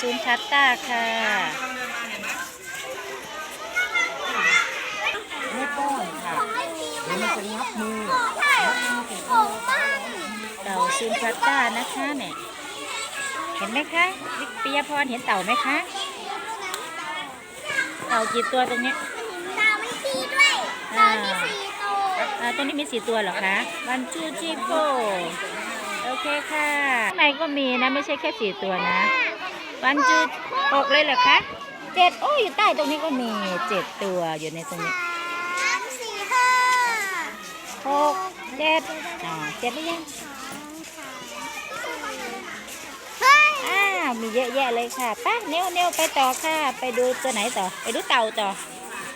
ซูนคัตต้าค่ะไม่ป้อนค่ะเดี๋ยวมันจะงับมือเต่าซูนคัตต้านะคะเนี่ยเห็นไหมคะวิกปิยพรเห็นเต่าไหมคะ เต่ากี่ตัวตรงเนี้ยตาไม่ตีด้วยตามีสี่ตัวอ่าตัวนี้มีสี่ตัวเหรอคะวันจูจิโกโอเคค่ะข้างในก็มีนะ ไม่ใช่แค่สี่ตัวนะ วันจูหกเลยเหรอคะเจ็ดโอ้ยอยู่ใต้ตรงนี้ก็มีเจ็ดตัวอยู่ในตรงนี้สามสี่ห้าหกเจ็ดอ่าเจ็ดหรือยังอ่ามีเยอะแยะเลยค่ะป้าเนียวเนียวไปต่อค่ะ ไปดูตัวไหนต่อ ไปดูเต่าต่อ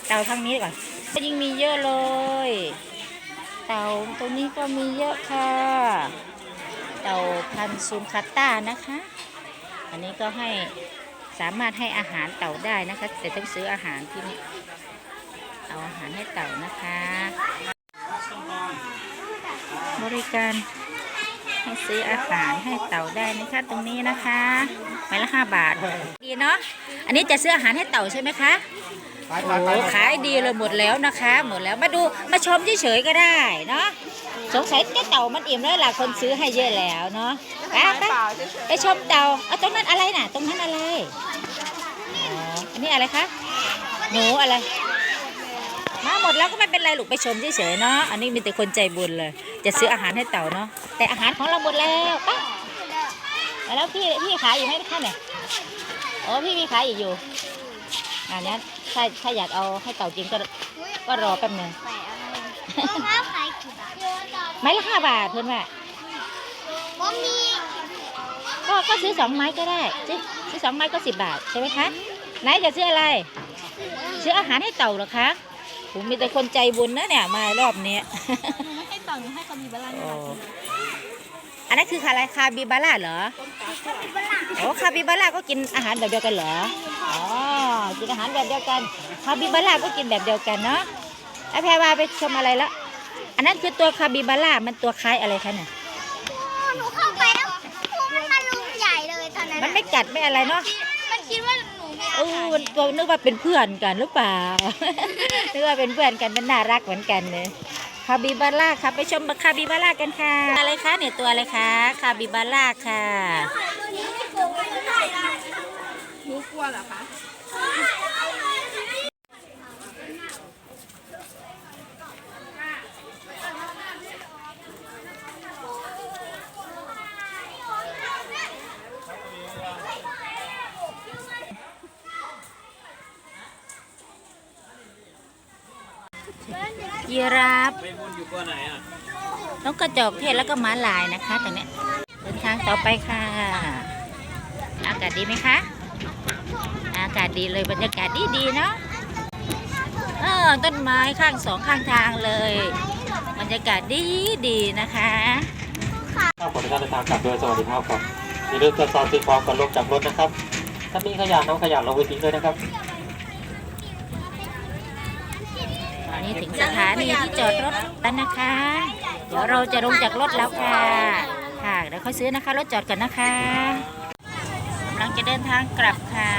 เต่าทางนี้ก่อนยิ่งมีเยอะเลย เต่าตรงนี้ก็มีเยอะค่ะ เต่าพันซูนคัตต้านะคะ อันนี้ก็ให้สามารถให้อาหารเต่าได้นะคะ แต่ต้องซื้ออาหารที่นี่เอาอาหารให้เต่านะคะ บริการให้ซื้ออาหารให้เต่าได้นะคะตรงนี้นะคะไม้ละห้าบาทดีเนาะอันนี้จะซื้ออาหารให้เต่าใช่ไหมคะ โอ้โหขายดีเลยหมดแล้วนะคะ หมดแล้วมาดูมาชมเฉยๆก็ได้เนาะสงสัยเจ้าเต่ามันอิ่มแล้วล่ะคนซื้อให้เยอะแล้วเนาะไปไปไปชมเต่าเอาตรงนั้นอะไรน่ะ ตรงนั้นอะไรอ๋ออันนี้อะไรคะหนูอะไรมาหมดแล้วก็ไม่เป็นไรลูกไปชมเฉยๆเนาะอันนี้มีแต่คนใจบุญเลย จะซื้ออาหารให้เต่าเนาะแต่อาหารของเราหมดแล้วไปแล้วพี่พี่ขายอยู่ไหมคะเนี่ยโอ้พี่มีขายอีกอยู่ อันนี้ถ้าถ้าอยากเอาให้เต่ากินก็ก็รอแป๊บหนึงแปะอะไรรองเท้าขายกี่บาทไม้ละห้าบาทเพื่อนว่าบ่มีก็ก็ซื้อสองไม้ก็ได้ซื้อซื้อสองไม้ก็สิบบาทใช่ไหมคะไหนจะซื้ออะไร ซื้ออาหารให้เต่าเหรอคะผมมีแต่คนใจบุญนะเนี่ยมารอบนี้ไม่ให้ต่อหนูให้คาบิบาร่าโอ้อันนั้นคืออะไรคาบิบาร่าเหรอโอ้คาบิบาร่าก็กินอาหารแบบเดียวกันเหรออ๋อ กินอาหารแบบเดียวกันคาบิบาร่าก็กินแบบเดียวกันเนาะไอแพรวาไปชมอะไรละอันนั้นคือตัวคาบิบาร่ามันตัวคล้ายอะไรคะเนี่ยหนูเข้าไปแล้วมันมาลุมใหญ่เลยตอนนั้นมันไม่กัดไม่อะไรเนาะมันคิดว่าหนูมีเออมันตัวนึกว่าเป็นเพื่อนกันหรือเปล่า นึกว่าเป็นเพื่อนกันมันน่ารักเหมือนกันเลยคาบิบาร่าค่ะไปชมคาบิบาร่ากันค่ะ อะไรคะเนี่ยตัวอะไรคะคาบิบาร่าค่ะหนูกลัวเหรอคะ ยีราฟไปวนอยู่ตัวไหนอะนกกระจอกเทศแล้วก็ม้าลายนะคะตรงเนี้ยเดินทางต่อไปค่ะ อากาศดีไหมคะ อากาศดีเลยบรรยากาศดีดีๆเนาะเออต้นไม้ข้างสองข้างทางเลย บรรยากาศดีดีๆนะคะข้าวขอให้ท่านเดินทางกลับโดยสวัสดิภาพครับอย่าลืมตรวจสอบสิ่งของก่อนลงจากรถนะครับ ถ้ามีขยะน้ำขยะลงไปทิ้งด้วยนะครับตอนนี้ถึงสถานีที่จอดรถแล้วนะคะ เดี๋ยวเราจะลงจากรถแล้วค่ะค่ะเดี๋ยวค่อยซื้อนะคะรถจอดก่อนนะคะกำลังจะเดินทางกลับค่ะ